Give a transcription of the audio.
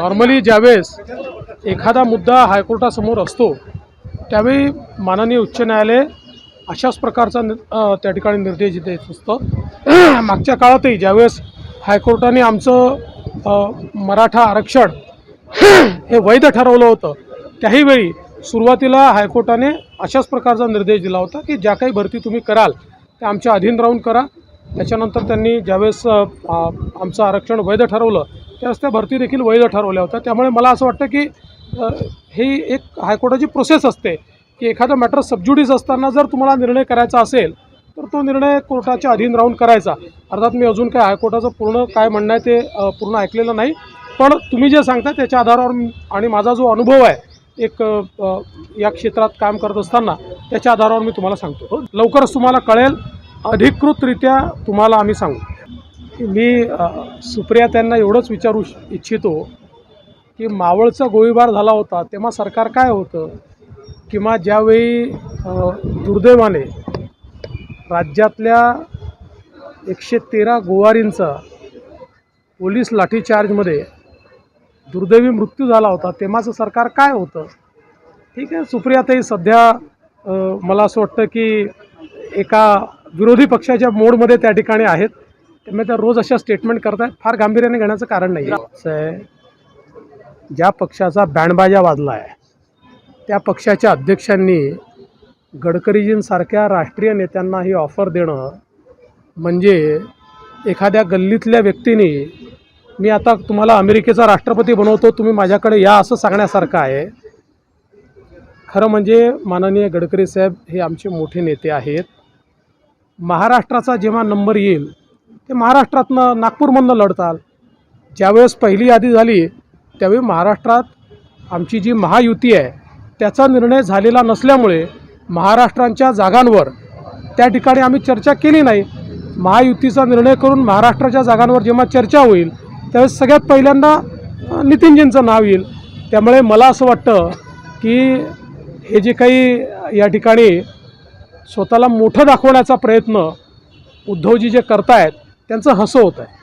Normally ज्यावेळेस एखादा मुद्दा हायकोर्टासमोर असतो त्यावेळी माननीय उच्च न्यायालय अशाच प्रकारचा त्या ठिकाणी निर्देश देत असतं. मागच्या काळातही ज्यावेळेस हायकोर्टाने आमचं मराठा आरक्षण हे वैध ठरवलं होतं त्याही वेळी सुरुवातीला हायकोर्टाने अशाच प्रकारचा निर्देश दिला होता की ज्या काही भरती तुम्ही कराल त्या आमच्या अधीन राहून करा. त्याच्यानंतर त्यांनी ज्यावेळेस आमचं आरक्षण वैध ठरवलं त्यावेळेस त्या भरती देखील वैध ठरवल्या होत्या. त्यामुळे मला असं वाटतं की ही एक हायकोर्टाची प्रोसेस असते की एखादा मॅटर सबज्युडिस असताना जर तुम्हाला निर्णय करायचा असेल तर तो निर्णय कोर्टाच्या अधीन राहून करायचा. अर्थात मी अजून काय हायकोर्टाचं पूर्ण काय म्हणणं आहे ते पूर्ण ऐकलेलं नाही. पण तुम्ही जे सांगता त्याच्या आधारावर आणि माझा जो अनुभव आहे एक या क्षेत्रात काम करत असताना त्याच्या आधारावर मी तुम्हाला सांगतो. लवकरच तुम्हाला कळेल अधिकृतरित्या तुम्हाला आम्ही सांगू. मी सुप्रिया त्यांना एवढंच विचारू इच्छितो की मावळचा गोळीबार झाला होता तेव्हा सरकार काय होतं? किंवा ज्यावेळी दुर्दैवाने राज्यातल्या एकशे तेरा गोवारींचा पोलीस लाठीचार्जमध्ये दुर्दैवी मृत्यू झाला होता तेव्हाचं सरकार काय होतं? ठीक आहे सुप्रियाताई सध्या मला असं वाटतं की एका विरोधी पक्षाच्या मोडमध्ये त्या ठिकाणी आहेत. त्यामुळे त्या रोज अशा स्टेटमेंट करतायत फार गांभीर्याने घेण्याचं कारण नाही आहे ज्या पक्षाचा बँडबाजा वाजला आहे त्या पक्षाच्या अध्यक्षांनी गडकरीजींसारख्या राष्ट्रीय नेत्यांना ही ऑफर देणं म्हणजे एखाद्या गल्लीतल्या व्यक्तीने मी आता तुम्हाला अमेरिकेचा राष्ट्रपती बनवतो तुम्ही माझ्याकडे या असं सांगण्यासारखं आहे. खरं म्हणजे माननीय गडकरी साहेब हे आमचे मोठे नेते आहेत. महाराष्ट्राचा जेव्हा नंबर येईल ते महाराष्ट्रातनं नागपूरमधनं लढताल. ज्यावेळेस पहिली यादी झाली त्यावेळी महाराष्ट्रात आमची जी महायुती आहे त्याचा निर्णय झालेला नसल्यामुळे महाराष्ट्रांच्या जागांवर त्या ठिकाणी आम्ही चर्चा केली नाही. महायुतीचा निर्णय करून महाराष्ट्राच्या जागांवर जेव्हा चर्चा होईल त्यावेळेस सगळ्यात पहिल्यांदा नितीनजींचं नाव येईल. त्यामुळे मला असं वाटतं की हे जे काही या ठिकाणी स्वतःला मोठं दाखवण्याचा प्रयत्न उद्धवजी जे करतायत त्यांचं हसं होत आहे